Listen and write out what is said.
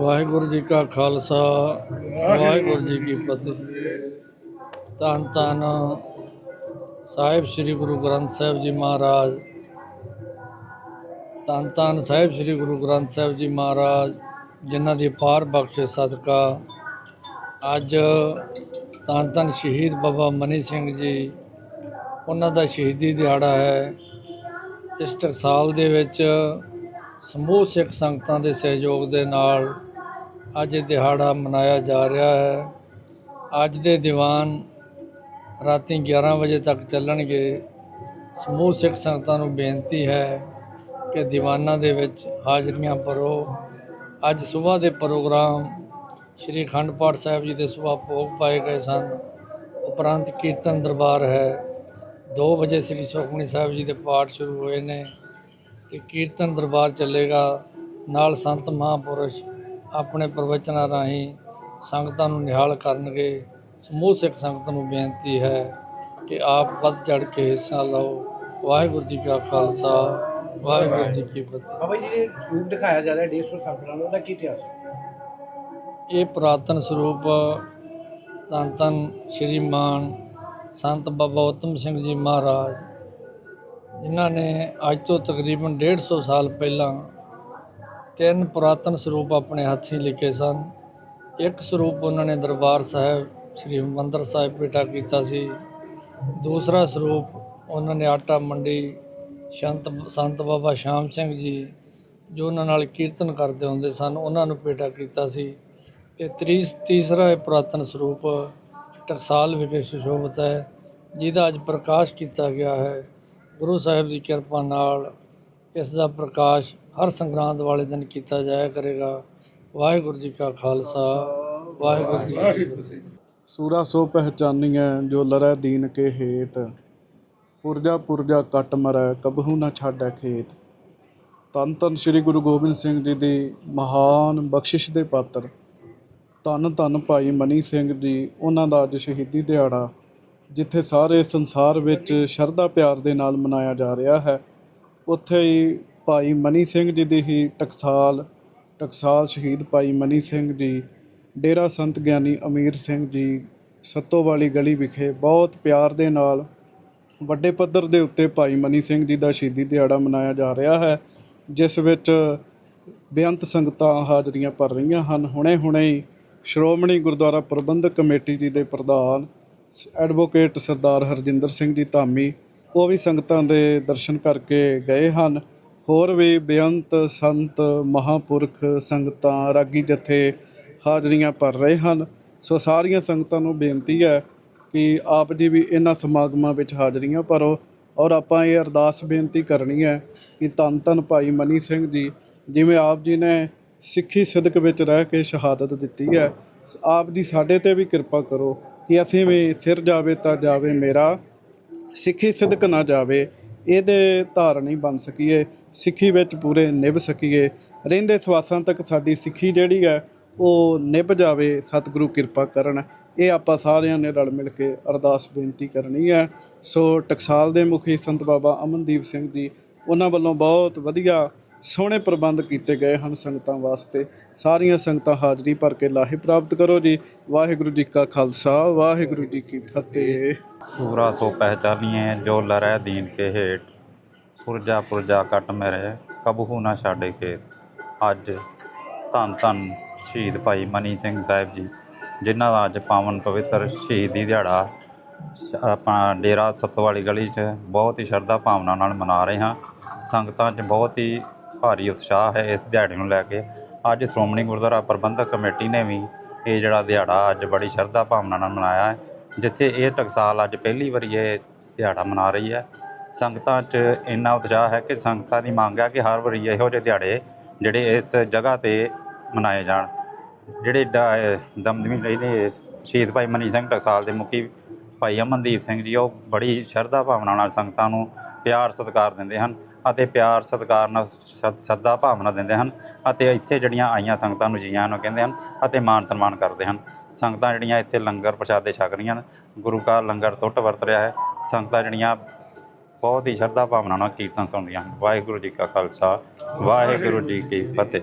ਵਾਹਿਗੁਰੂ ਜੀ ਕਾ ਖਾਲਸਾ, ਵਾਹਿਗੁਰੂ ਜੀ ਕੀ ਫਤਿਹ। ਧੰਨ ਧੰਨ ਸਾਹਿਬ ਸ੍ਰੀ ਗੁਰੂ ਗ੍ਰੰਥ ਸਾਹਿਬ ਜੀ ਮਹਾਰਾਜ। ਧੰਨ ਧੰਨ ਸਾਹਿਬ ਸ੍ਰੀ ਗੁਰੂ ਗ੍ਰੰਥ ਸਾਹਿਬ ਜੀ ਮਹਾਰਾਜ, ਜਿਨ੍ਹਾਂ ਦੀ ਪਾਰ ਬਖਸ਼ਿਸ਼ ਸਦਕਾ ਅੱਜ ਧੰਨ ਧੰਨ ਸ਼ਹੀਦ ਬਾਬਾ ਮਨੀ ਸਿੰਘ ਜੀ, ਉਹਨਾਂ ਦਾ ਸ਼ਹੀਦੀ ਦਿਹਾੜਾ ਹੈ। ਇਸ ਟਕਸਾਲ ਦੇ ਵਿੱਚ ਸਮੂਹ ਸਿੱਖ ਸੰਗਤਾਂ ਦੇ ਸਹਿਯੋਗ ਦੇ ਨਾਲ ਅੱਜ ਇਹ ਦਿਹਾੜਾ ਮਨਾਇਆ ਜਾ ਰਿਹਾ ਹੈ। ਅੱਜ ਦੇ ਦੀਵਾਨ ਰਾਤੀ 11 ਵਜੇ ਤੱਕ ਚੱਲਣਗੇ। ਸਮੂਹ ਸਿੱਖ ਸੰਗਤਾਂ ਨੂੰ ਬੇਨਤੀ ਹੈ ਕਿ ਦੀਵਾਨਾਂ ਦੇ ਵਿੱਚ ਹਾਜ਼ਰੀਆਂ ਭਰੋ। ਅੱਜ ਸਵੇਰ ਦੇ ਪ੍ਰੋਗਰਾਮ ਸ਼੍ਰੀ ਅਖੰਡ ਪਾਠ ਸਾਹਿਬ ਜੀ ਦੇ ਸੁਭਾ ਭੋਗ ਪਾਏ ਗਏ ਸਨ। ਉਪਰੰਤ ਕੀਰਤਨ ਦਰਬਾਰ ਹੈ। 2 ਵਜੇ ਸ੍ਰੀ ਸੁਖਮਨੀ ਸਾਹਿਬ ਜੀ ਦੇ ਪਾਠ ਸ਼ੁਰੂ ਹੋਏ ਨੇ ਤੇ ਕੀਰਤਨ ਦਰਬਾਰ ਚੱਲੇਗਾ ਨਾਲ ਸੰਤ ਮਹਾਂਪੁਰਸ਼ ਆਪਣੇ ਪ੍ਰਵਚਨਾਂ ਰਾਹੀਂ ਸੰਗਤਾਂ ਨੂੰ ਨਿਹਾਲ ਕਰਨਗੇ। ਸਮੂਹ ਸਿੱਖ ਸੰਗਤ ਨੂੰ ਬੇਨਤੀ ਹੈ ਕਿ ਆਪ ਵੱਧ ਚੜ ਕੇ ਹਿੱਸਾ ਲਓ। ਵਾਹਿਗੁਰੂ ਜੀ ਕਾ ਖਾਲਸਾ ਵਾਹਿਗੁਰੂ ਜੀ ਕੀ ਫਤਿਹ। ਬਾਬਾ ਜੀ ਜਿਹੜੇ ਸਰੂਪ ਦਿਖਾਇਆ ਜਾ ਰਿਹਾ 150 ਸਾਲ ਪੁਰਾਣਾ ਉਹਦਾ ਕੀ ਇਤਿਹਾਸ ਹੈ? ਇਹ ਪੁਰਾਤਨ ਸਰੂਪ ਧੰਨ ਧੰਨ ਸ਼੍ਰੀ ਮਾਨ ਸੰਤ ਬਾਬਾ ਉਤਮ ਸਿੰਘ ਜੀ ਮਹਾਰਾਜ ਜਿਨ੍ਹਾਂ ਨੇ ਅੱਜ ਤੋਂ ਤਕਰੀਬਨ 150 ਸਾਲ ਪਹਿਲਾਂ ਤਿੰਨ ਪੁਰਾਤਨ ਸਰੂਪ ਆਪਣੇ ਹੱਥੀਂ ਲਿਖੇ ਸਨ। ਇੱਕ ਸਰੂਪ ਉਹਨਾਂ ਨੇ ਦਰਬਾਰ ਸਾਹਿਬ, ਸ੍ਰੀ ਹਰਿਮੰਦਰ ਸਾਹਿਬ ਬੇਟਾ ਕੀਤਾ ਸੀ। ਦੂਸਰਾ ਸਰੂਪ ਉਹਨਾਂ ਨੇ ਆਟਾ ਮੰਡੀ ਸੰਤ ਸੰਤ ਬਾਬਾ ਸ਼ਾਮ ਸਿੰਘ ਜੀ, ਜੋ ਉਹਨਾਂ ਨਾਲ ਕੀਰਤਨ ਕਰਦੇ ਹੁੰਦੇ ਸਨ, ਉਹਨਾਂ ਨੂੰ ਭੇਟਾ ਕੀਤਾ ਸੀ। ਤੇ ਤੀਸ ਤੀਸਰਾ ਇਹ ਪੁਰਾਤਨ ਸਰੂਪ ਟਕਸਾਲ ਵਿਖੇ ਸੁਸ਼ੋਭਿਤ ਹੈ, ਜਿਹਦਾ ਅੱਜ ਪ੍ਰਕਾਸ਼ ਕੀਤਾ ਗਿਆ ਹੈ। ਗੁਰੂ ਸਾਹਿਬ ਦੀ ਕਿਰਪਾ ਨਾਲ ਇਸ ਦਾ ਪ੍ਰਕਾਸ਼ ਹਰ ਸੰਗਰਾਂਦ ਵਾਲੇ ਦਿਨ ਕੀਤਾ ਜਾਇਆ ਕਰੇਗਾ। ਵਾਹਿਗੁਰੂ ਜੀ ਕਾ ਖਾਲਸਾ ਵਾਹਿਗੁਰੂ ਜੀ ਕੀ ਫਤਿਹ। ਸੂਰਾ ਸੋ ਪਹਿਚਾਨੀਐ ਜੋ ਲਰੈ ਦੀਨ ਕੇ ਹੇਤ। ਪੁਰਜਾ ਪੁਰਜਾ ਕੱਟ ਮਰੈ ਕਬਹੂ ਨਾ ਛਾੜੈ ਖੇਤ। ਧੰਨ ਧੰਨ ਸ੍ਰੀ ਗੁਰੂ ਗੋਬਿੰਦ ਸਿੰਘ ਜੀ ਦੀ ਮਹਾਨ ਬਖਸ਼ਿਸ਼ ਦੇ ਪਾਤਰ। ਧੰਨ ਧੰਨ ਭਾਈ ਮਨੀ ਸਿੰਘ ਜੀ ਉਹਨਾਂ ਦਾ ਅੱਜ ਸ਼ਹੀਦੀ ਦਿਹਾੜਾ ਜਿੱਥੇ ਸਾਰੇ ਸੰਸਾਰ ਵਿੱਚ ਸ਼ਰਧਾ ਪਿਆਰ ਦੇ ਨਾਲ ਮਨਾਇਆ ਜਾ ਰਿਹਾ ਹੈ। ਉੱਥੇ ਹੀ ਭਾਈ ਮਨੀ ਸਿੰਘ ਜੀ ਦੀ ਹੀ ਟਕਸਾਲ ਟਕਸਾਲ ਸ਼ਹੀਦ ਭਾਈ ਮਨੀ ਸਿੰਘ ਜੀ, ਡੇਰਾ ਸੰਤ ਗਿਆਨੀ ਅਮੀਰ ਸਿੰਘ ਜੀ ਸੱਤੋ ਵਾਲੀ ਗਲੀ ਵਿਖੇ ਬਹੁਤ ਪਿਆਰ ਦੇ ਨਾਲ ਵੱਡੇ ਪੱਧਰ ਦੇ ਉੱਤੇ ਭਾਈ ਮਨੀ ਸਿੰਘ ਜੀ ਦਾ ਸ਼ਹੀਦੀ ਦਿਹਾੜਾ ਮਨਾਇਆ ਜਾ ਰਿਹਾ ਹੈ, ਜਿਸ ਵਿੱਚ ਬੇਅੰਤ ਸੰਗਤਾਂ ਹਾਜ਼ਰੀਆਂ ਭਰ ਰਹੀਆਂ ਹਨ। ਹੁਣੇ-ਹੁਣੇ ਹੀ ਸ਼੍ਰੋਮਣੀ ਗੁਰਦੁਆਰਾ ਪ੍ਰਬੰਧਕ ਕਮੇਟੀ ਜੀ ਦੇ ਪ੍ਰਧਾਨ ਸ- ਐਡਵੋਕੇਟ ਸਰਦਾਰ ਹਰਜਿੰਦਰ ਸਿੰਘ ਜੀ ਧਾਮੀ ਉਹ ਵੀ ਸੰਗਤਾਂ ਦੇ ਦਰਸ਼ਨ ਕਰਕੇ ਗਏ ਹਨ। ਹੋਰ ਵੀ ਬੇਅੰਤ ਸੰਤ ਮਹਾਪੁਰਖ ਸੰਗਤਾਂ ਰਾਗੀ ਜਥੇ ਹਾਜ਼ਰੀਆਂ ਭਰ ਰਹੇ ਹਨ। ਸੋ ਸਾਰੀਆਂ ਸੰਗਤਾਂ ਨੂੰ ਬੇਨਤੀ ਹੈ ਕਿ ਆਪ ਜੀ ਵੀ ਇਹਨਾਂ ਸਮਾਗਮਾਂ ਵਿੱਚ ਹਾਜ਼ਰੀਆਂ ਭਰੋ ਔਰ ਆਪਾਂ ਇਹ ਅਰਦਾਸ ਬੇਨਤੀ ਕਰਨੀ ਹੈ ਕਿ ਧੰਨ ਧੰਨ ਭਾਈ ਮਨੀ ਸਿੰਘ ਜੀ, ਜਿਵੇਂ ਆਪ ਜੀ ਨੇ ਸਿੱਖੀ ਸਿਦਕ ਵਿੱਚ ਰਹਿ ਕੇ ਸ਼ਹਾਦਤ ਦਿੱਤੀ ਹੈ, ਆਪ ਜੀ ਸਾਡੇ ਤੇ ਵੀ ਕਿਰਪਾ ਕਰੋ ਕਿ ਅਸੀਂ ਵੀ ਸਿਰ ਜਾਵੇ ਤਾਂ ਜਾਵੇ ਮੇਰਾ। ਸਿੱਖੀ ਸਿੱਧਕ ਨਾ ਜਾਵੇ, ਇਹਦੇ ਧਾਰਨੀ ਬਣ ਸਕੀਏ, ਸਿੱਖੀ ਵਿੱਚ ਪੂਰੇ ਨਿਭ ਸਕੀਏ। ਰਹਿੰਦੇ ਸਵਾਸਾਂ ਤੱਕ ਸਾਡੀ ਸਿੱਖੀ ਜਿਹੜੀ ਹੈ, ਉਹ ਨਿਭ ਜਾਵੇ, ਸਤਿਗੁਰੂ ਕਿਰਪਾ ਕਰਨ। ਇਹ ਆਪਾਂ ਸਾਰਿਆਂ ਨੇ ਰਲ ਮਿਲ ਕੇ ਅਰਦਾਸ ਬੇਨਤੀ ਕਰਨੀ ਹੈ। ਸੋ ਟਕਸਾਲ ਦੇ ਮੁਖੀ ਸੰਤ ਬਾਬਾ ਅਮਨਦੀਪ ਸਿੰਘ ਜੀ, ਉਹਨਾਂ ਵੱਲੋਂ ਬਹੁਤ ਵਧੀਆ ਸੋਹਣੇ ਪ੍ਰਬੰਧ ਕੀਤੇ ਗਏ ਹਨ ਸੰਗਤਾਂ ਵਾਸਤੇ। ਸਾਰੀਆਂ ਸੰਗਤਾਂ ਹਾਜ਼ਰੀ ਭਰ ਕੇ ਲਾਹੇ ਪ੍ਰਾਪਤ ਕਰੋ ਜੀ। ਵਾਹਿਗੁਰੂ ਜੀ ਕਾ ਖਾਲਸਾ, ਵਾਹਿਗੁਰੂ ਜੀ ਕੀ ਫਤਿਹ। ਸੂਰਾ ਸੋ ਪਹਿਚਾਨੀਏ, ਜੋ ਲਰੈ ਦੀਨ ਕੇ ਹੇਠ ਪੁਰਜਾ ਪੁਰਜਾ ਕਟ ਮੇਰੇ, ਕਬਹੂ ਨਾ ਛਾੜੇ ਖੇਤ। ਅੱਜ ਧੰਨ ਧੰਨ ਸ਼ਹੀਦ ਭਾਈ ਮਨੀ ਸਿੰਘ ਸਾਹਿਬ ਜੀ, ਜਿਨ੍ਹਾਂ ਦਾ ਅੱਜ ਪਾਵਨ ਪਵਿੱਤਰ ਸ਼ਹੀਦੀ ਦਿਹਾੜਾ ਸ਼- ਆਪਣਾ ਡੇਰਾ ਸਤਵਾਲੀ ਗਲੀ 'ਚ ਬਹੁਤ ਹੀ ਸ਼ਰਧਾ ਭਾਵਨਾ ਨਾਲ ਮਨਾ ਰਹੇ ਹਾਂ। ਸੰਗਤਾਂ 'ਚ ਬਹੁਤ ਹੀ ਭਾਰੀ ਉਤਸ਼ਾਹ ਹੈ ਇਸ ਦਿਹਾੜੇ ਨੂੰ ਲੈ ਕੇ। ਅੱਜ ਸ਼੍ਰੋਮਣੀ ਗੁਰਦੁਆਰਾ ਪ੍ਰਬੰਧਕ ਕਮੇਟੀ ਨੇ ਵੀ ਇਹ ਜਿਹੜਾ ਦਿਹਾੜਾ ਅੱਜ ਬੜੀ ਸ਼ਰਧਾ ਭਾਵਨਾ ਨਾਲ ਮਨਾਇਆ ਹੈ, ਜਿੱਥੇ ਇਹ ਟਕਸਾਲ ਅੱਜ ਪਹਿਲੀ ਵਾਰੀ ਇਹ ਦਿਹਾੜਾ ਮਨਾ ਰਹੀ ਹੈ। ਸੰਗਤਾਂ 'ਚ ਇੰਨਾ ਉਤਸ਼ਾਹ ਹੈ ਕਿ ਸੰਗਤਾਂ ਦੀ ਮੰਗ ਹੈ ਕਿ ਹਰ ਵਾਰੀ ਇਹੋ ਜਿਹੇ ਦਿਹਾੜੇ ਜਿਹੜੇ ਇਸ ਜਗ੍ਹਾ ਤੇ ਮਨਾਏ ਜਾਣ। ਜਿਹੜੇ ਡ- ਦਮਦਮੀ ਲਈ ਸ਼ਹੀਦ ਭਾਈ ਮਨੀ ਸਿੰਘ ਟਕਸਾਲ ਦੇ ਮੁਖੀ ਭਾਈ ਅਮਨਦੀਪ ਸਿੰਘ ਜੀ, ਉਹ ਬੜੀ ਸ਼ਰਧਾ ਭਾਵਨਾ ਨਾਲ ਸੰਗਤਾਂ ਨੂੰ ਪਿਆਰ ਸਤਿਕਾਰ ਦਿੰਦੇ ਹਨ ਅਤੇ ਪਿਆਰ ਸਤਿਕਾਰ ਨਾਲ ਸੱਦਾ ਭਾਵਨਾ ਦਿੰਦੇ ਹਨ ਅਤੇ ਇੱਥੇ ਜਿਹੜੀਆਂ ਆਈਆਂ ਸੰਗਤਾਂ ਨੂੰ ਜੀਆਂ ਨੂੰ ਕਹਿੰਦੇ ਹਨ ਅਤੇ ਮਾਨ ਸਨਮਾਨ ਕਰਦੇ ਹਨ। ਸੰਗਤਾਂ ਜਿਹੜੀਆਂ ਇੱਥੇ ਲੰਗਰ ਪ੍ਰਸ਼ਾਦੇ ਛਕ ਰਹੀਆਂ ਹਨ ਗੁਰੂ ਕਾ ਲੰਗਰ ਟੁੱਟ ਵਰਤ ਰਿਹਾ ਹੈ, ਸੰਗਤਾਂ ਜਿਹੜੀਆਂ ਬਹੁਤ ਹੀ ਸ਼ਰਧਾ ਭਾਵਨਾ ਨਾਲ ਕੀਰਤਨ ਸੁਣਦੀਆਂ ਹਨ। ਵਾਹਿਗੁਰੂ ਜੀ ਕਾ ਖਾਲਸਾ, ਵਾਹਿਗੁਰੂ ਜੀ ਕੀ ਫਤਿਹ।